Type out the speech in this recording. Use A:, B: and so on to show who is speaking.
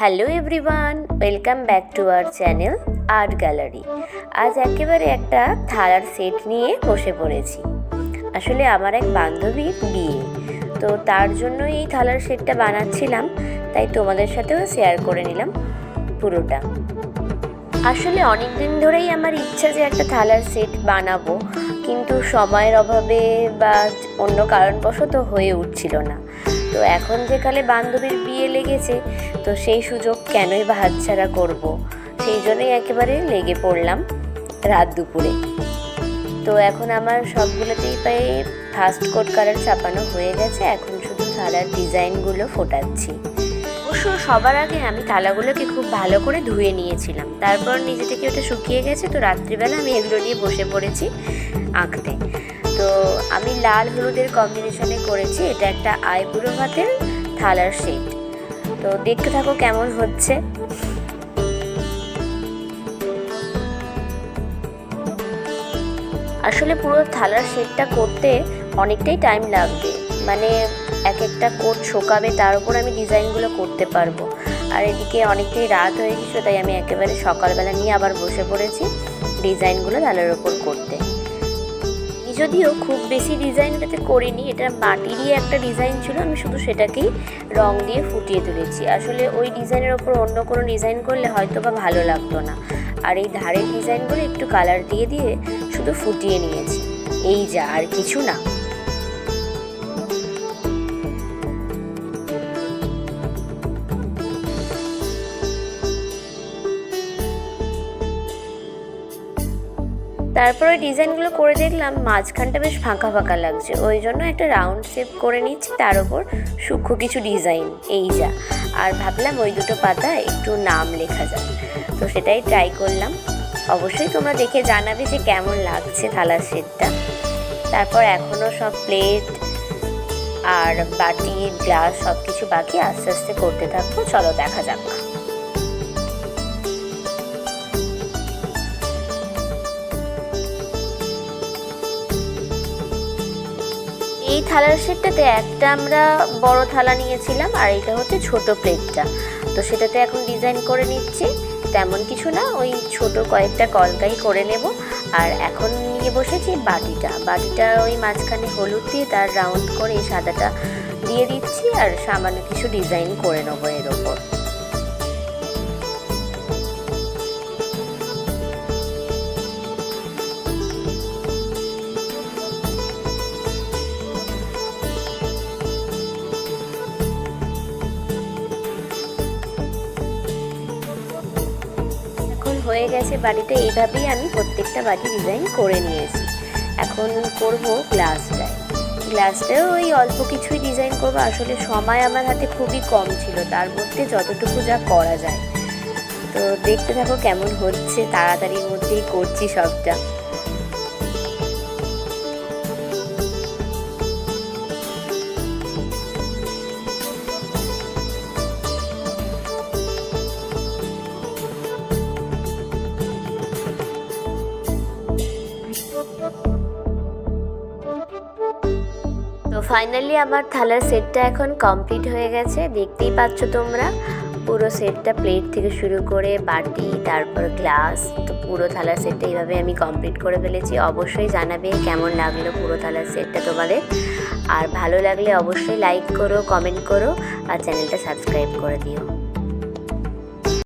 A: Hello everyone welcome back to our channel art gallery আজ একেবারে একটা থালার সেট নিয়ে বসে পড়েছি। আসলে আমার এক বান্ধবীর বিয়ে। তো তার জন্য এই থালার সেটটা বানাচ্ছিলাম, তাই তোমাদের সাথেও শেয়ার করে নিলাম পুরোটা। আসলে অনেক দিন ধরেই আমার ইচ্ছা যে একটা থালার সেট বানাবো, কিন্তু সময়ের অভাবে বা অন্য কারণবশত হয়ে উঠছিল না। তো এখন যেকালে বান্ধবীর বিয়ে লেগেছে তো সেই সুযোগ কেনই বা হাতছাড়া করব? সেই জন্যই একেবারে লেগে পড়লাম রাত দুপুরে। তো এখন আমার সবগুলোতেই প্রায় ফার্স্ট কোট কালার চাপানো হয়ে গেছে। এখন শুধু থালার ডিজাইনগুলো ফোটাচ্ছি। অবশ্য সবার আগে আমি থালাগুলোকে খুব ভালো করে ধুয়ে নিয়েছিলাম। তারপর নিজে থেকে ওটা শুকিয়ে গেছে, তো রাত্রিবেলা আমি এগুলো নিয়ে বসে পড়েছি আঁকতে। তো আমি লাল হলুদের কম্বিনেশনে করেছি। এটা একটা আইবুড়ো ভাতের থালার সেট তো দেখতে থাকো কেমন হচ্ছে। আসলে পুরো থালার সেটটা করতে অনেকটাই টাইম লাগবে। মানে এক একটা কোট শোকাবে, তার উপর আমি ডিজাইনগুলো করতে পারব। আর এদিকে অনেকটাই রাত হয়ে গেছিল তাই আমি একেবারে সকালবেলা নিয়ে আবার বসে পড়েছি। ডিজাইনগুলো থালার ওপর করতে। যদিও খুব বেশি ডিজাইনটাতে করিনি, এটা মাটিরই একটা ডিজাইন ছিল, আমি শুধু সেটাকেই রং দিয়ে ফুটিয়ে তুলেছি। আসলে ওই ডিজাইনের ওপর অন্য কোনো ডিজাইন করলে হয়তো বা ভালো লাগতো না। আর এই ধারের ডিজাইনগুলো একটু কালার দিয়ে দিয়ে শুধু ফুটিয়ে নিয়েছি। এই যা, আর কিছু না। তারপরে ডিজাইনগুলো করে দেখলাম, মাঝখানটা বেশ ফাঁকা ফাঁকা লাগছে। ওই জন্য একটা রাউন্ড শেপ করে নিচ্ছি, তার ওপর সূক্ষ্ম কিছু ডিজাইন। এই যা। আর ভাবলাম ওই দুটো পাতা একটু নাম লেখা যায় তো সেটাই ট্রাই করলাম। অবশ্যই তোমরা দেখে জানাবে যে কেমন লাগছে থালা সেটটা তারপর এখনও সব প্লেট আর বাটি গ্লাস সব কিছু বাকি আস্তে আস্তে করতে থাকব। চলো দেখা যাক। এই থালার সেটটাতে একটা আমরা বড় থালা নিয়েছিলাম আর এটা হচ্ছে ছোট প্লেটটা। তো সেটাতে এখন ডিজাইন করে নিচ্ছি। তেমন কিছু না, ওই ছোট কয়েকটা কলকাই করে নেব। আর এখন নিয়ে বসেছি বাটিটা। বাটিটা ওই মাঝখানে হলুদ দিয়ে তার রাউন্ড করে সাদাটা দিয়ে দিচ্ছি আর সামান্য কিছু ডিজাইন করে নেব এর ওপর। হয়ে গেছে বাড়িতে, এইভাবেই আমি প্রত্যেকটা বাটি ডিজাইন করে নিয়েছি। এখন করব গ্লাসটায় গ্লাসটাও ওই অল্প কিছুই ডিজাইন করব, আসলে সময় আমার হাতে খুবই কম ছিল, তার মধ্যে যতটুকু যা করা যায়। তো দেখতে থাকো কেমন হচ্ছে, তাড়াতাড়ির মধ্যেই করছি সবটা। তো ফাইনালি আমার থালার সেটটা এখন কমপ্লিট হয়ে গেছে। দেখতেই পাচ্ছ তোমরা, পুরো সেটটা প্লেট থেকে শুরু করে বাটি, তারপর গ্লাস তো পুরো থালার সেটটা এইভাবে আমি কমপ্লিট করে ফেলেছি। অবশ্যই জানাবে কেমন লাগল পুরো থালার সেটটা তোমাদের। আর ভালো লাগলে অবশ্যই লাইক করো কমেন্ট করো, আর চ্যানেলটা সাবস্ক্রাইব করে দিও।